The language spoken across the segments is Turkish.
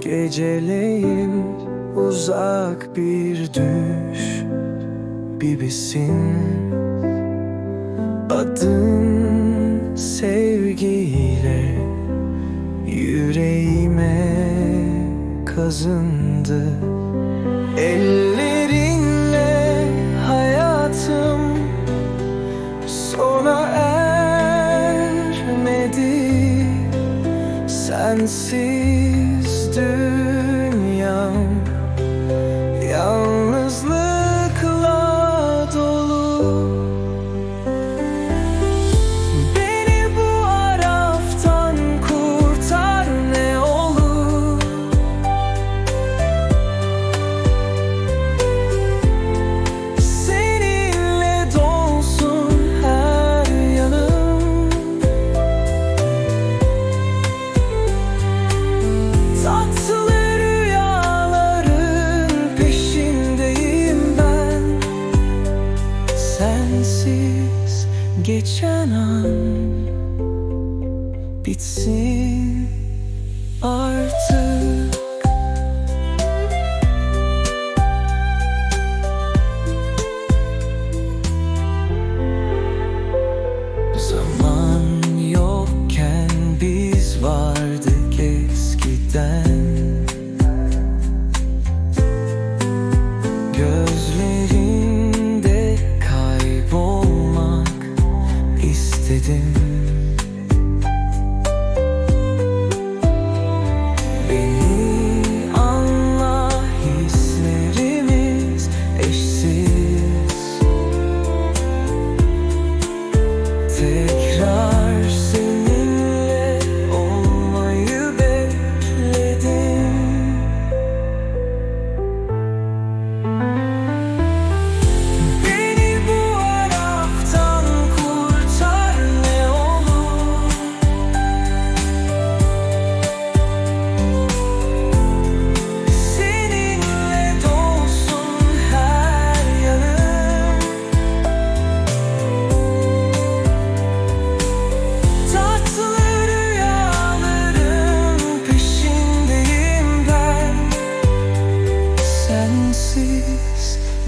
Geceleyim uzak bir düş Bibisin Adın sevgiyle Yüreğime kazındı sisters. Geçen an bitsin artık. Zaman yokken biz vardık eskiden. Gözlerinde istedim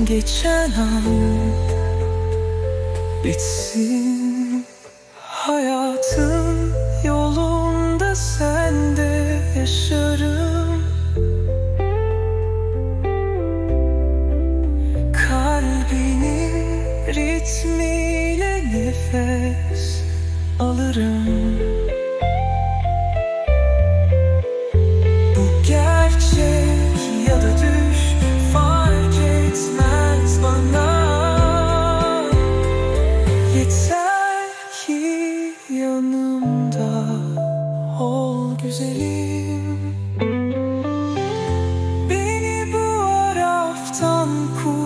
geçen an bitsin. Hayatın yolunda sen de yaşarım. Kalbinin ritmiyle nefes alırım yanımda ol güzelim. Beni bu araftan kur